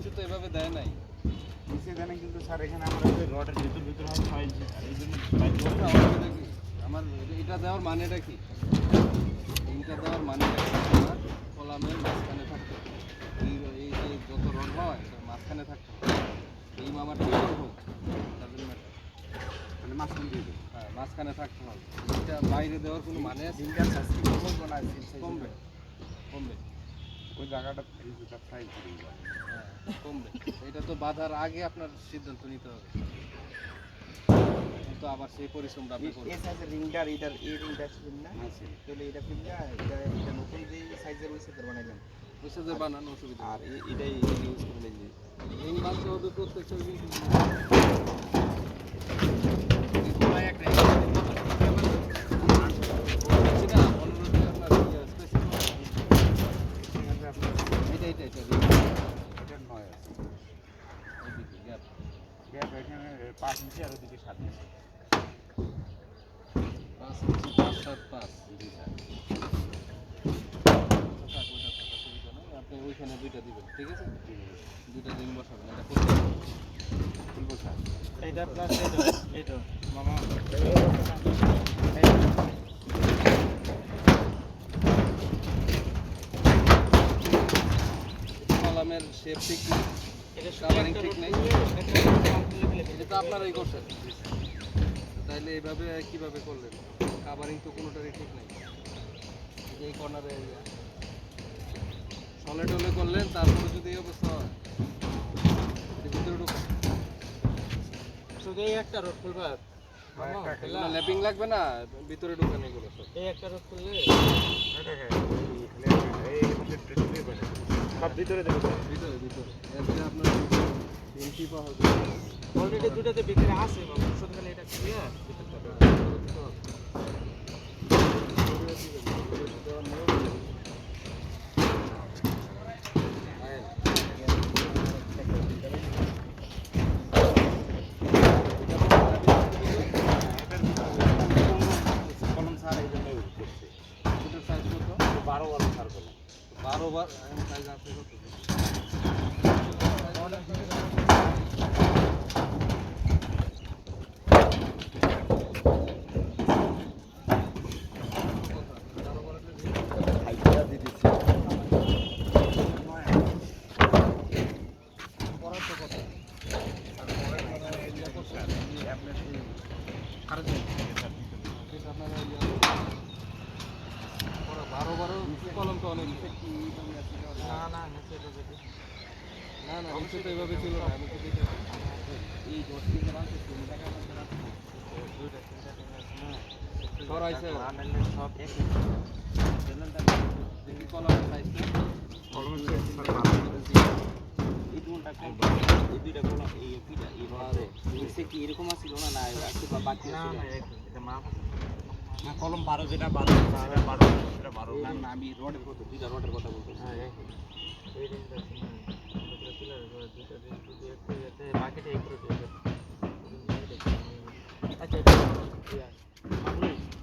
নিচে তো এভাবে দেয় নাই। নিচে কিন্তু স্যার এখানে আমরা রডের ভিতর ভিতর ছয় ইঞ্চি আর এই জন্য বাইক না, অসুবিধা কি? আমার এটা দেওয়ার মানেটা কি? রিংটা দেওয়ার মানেটা কি? আমার কলামের মাঝখানে থাকতে হবে। এই এই যে যত রড হয় এটার মাঝখানে থাকতে হবে। এই মামার। মানে মাঝখান দিয়ে দেবো হ্যাঁ মাঝখানে থাকতে হবে। এটা বাইরে দেওয়ার কোনো মানে কমবে। কমবে। ওই জায়গাটা ফ্রাই করি হ্যাঁ কমবে। এটা তো বাধার আগে আপনার সিদ্ধান্ত নিতে হবে। কিন্তু আবার সেই পরিশ্রমটা আপনি করবেন এই সাইজের রিংটার এটার এই রিংটা ছিল না? আছে তাহলে এটা ফিল্ডা এটা এটা নতুন যে সাইজের ওই সাইজের বানাইলাম। বুঝছে যে বানানো অসুবিধা আর এটাই ইউজ করে নিয়ে রিং বানতে হতে প্রত্যেকটা রিং সেখানে আপনার এটা এটা এটা এটা নয় আছে এইদিকে গ্যাপ গ্যাপ এখানে পাঁচ ইঞ্চি আর ওদিকে সাত ইঞ্চি পাঁচ ইঞ্চি পাঁচ সাত পাঁচ জি স্যার। আপনি ওইখানে দুইটা দিবেন ঠিক আছে দুইটা রিং বসাবেন এটা করতে হবে। স্যার এইটা প্লাস এইটা এইটা মামা কলামের শেপ ঠিক নেই এটা ঠিক নেই। এটা তো আপনারাই করছেন তাইলে এইভাবে কীভাবে করলেন? কাভারিং তো কোনোটারই ঠিক নেই। এই কর্নারে সলে টলে করলেন তারপরে যদি এই অবস্থা হয় ভিতরে ঢুক শুধু এই একটা রোড খুলবা ল্যাপিং লাগবে না? ভিতরে ঢুকেন এগুলো এই একটা রোড খুললে? সব ভিতরে দেবো ভিতরে ভিতরে। এরপরে আপনার তিনটি পাওয়া অলরেডি দুটাতে ভিতরে আছে শুধু খালি এটা কত বারো বারো স্যার কলম বারো বার সাইজ আছে কত হাইটা দিয়ে দিচ্ছি করার তো কথা বারো বারো কলম তো অনেক না না নিচে না না নিচে তো এভাবে ছিল না দেখে এই দশ তিনটা সরাইছে সব এক দেখি কলমের এই দুটা দুইটা কম এই পিটা এই বারে নিচে কি এরকম আছিল না না একটু বাকি এটা মাপ না কলম বারো যেটা বারো সেটা বারো সেটা বারো। না না আমি রডের কথা দুইটা রডের কথা বলতেছি হ্যাঁ এই দিয়ে আচ্ছা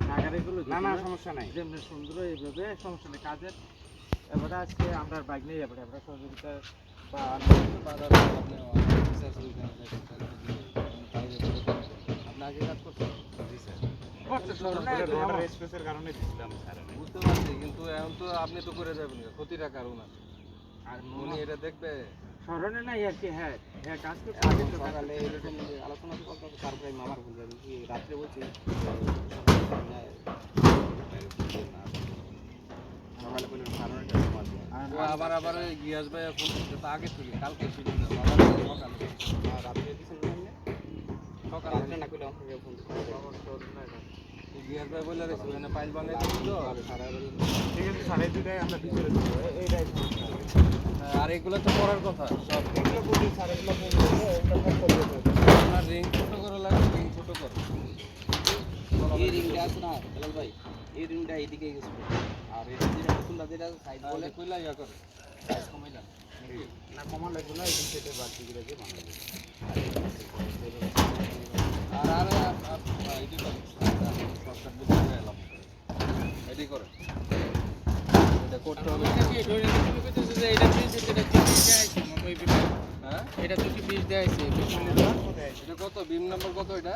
নাগারিগুলো না না সমস্যা নাই। যেমনি সুন্দর এইভাবে সমস্যা নেই কাজের। এবারে আজকে আমরা বাইক নিয়ে এবারে আমরা সহযোগিতা কিন্তু এখন তো আপনি তো করে যাবেন ক্ষতিটা কারণ আছে আর উনি এটা দেখবে স্মরণে কি হ্যাঁ হ্যাঁ কাজ করতে সকালে এরকম আলোচনা করতে তারপরে মামার বলবে আমি কি রাত্রে বলছি সকালে বলে সাড়ে নয়টার সময় আসব। ও আবার আবার গিয়াস ভাই এখন তো আগে থেকে কালকে ছিল না আবার সকালে। আর রাত্রে দিছেন না সকালে। রাত্রে না করলে ফোন গিয়াস ভাই বলে রেখেছিল এনে পাইল বানাই দিছিল। ঠিক আছে স্যার এই দুটাই আমরা ভিতরে এইটাই আর এগুলো তো করার কথা। সব এগুলো বলি স্যার এগুলো বলি এগুলো সব আপনার রিং ছোট করে লাগবে রিং ছোট করে। এই রিংটা আছে না বেলাল ভাই এই রিংটা এইদিকে গেছে। আর এটা যেটা নতুনটা যেটা বলে কইলা ইয়া করে। সাইজ না লাগবে না এই দিয়ে বানাবো আর আর এটি বুঝে করে। করতে হবে। এটা কি ধরে নিতে যে এটা প্রিন্সিপ এটা কি আছে মতো এই এটা দুটি বিশ দেওয়া হয়েছে? বিশ এটা কত? বিম নাম্বার কত এটা?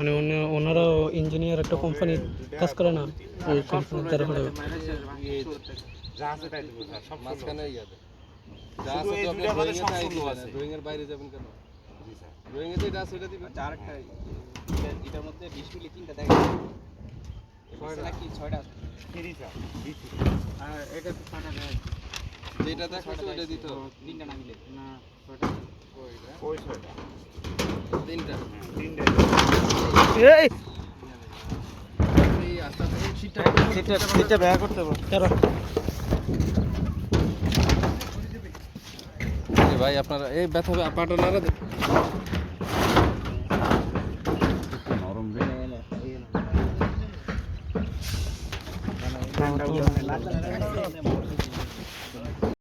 মানে ওনারা ইঞ্জিনিয়ার একটা কোম্পানি কাজ করে না। ওই কোম্পানির দ্বারা দিবেন। আচ্ছা দেখা ছয়টা। ওটা দিতে তিনটা না মিলে। না ছটা ওইটা ওই ছয়টা। তিনটা। হ্যাঁ, তিনটে। এই। সিটটা ব্যয় করতে হবে। ভাই আপনারা এই ব্যথা পাটা নাড়া দেন। নরম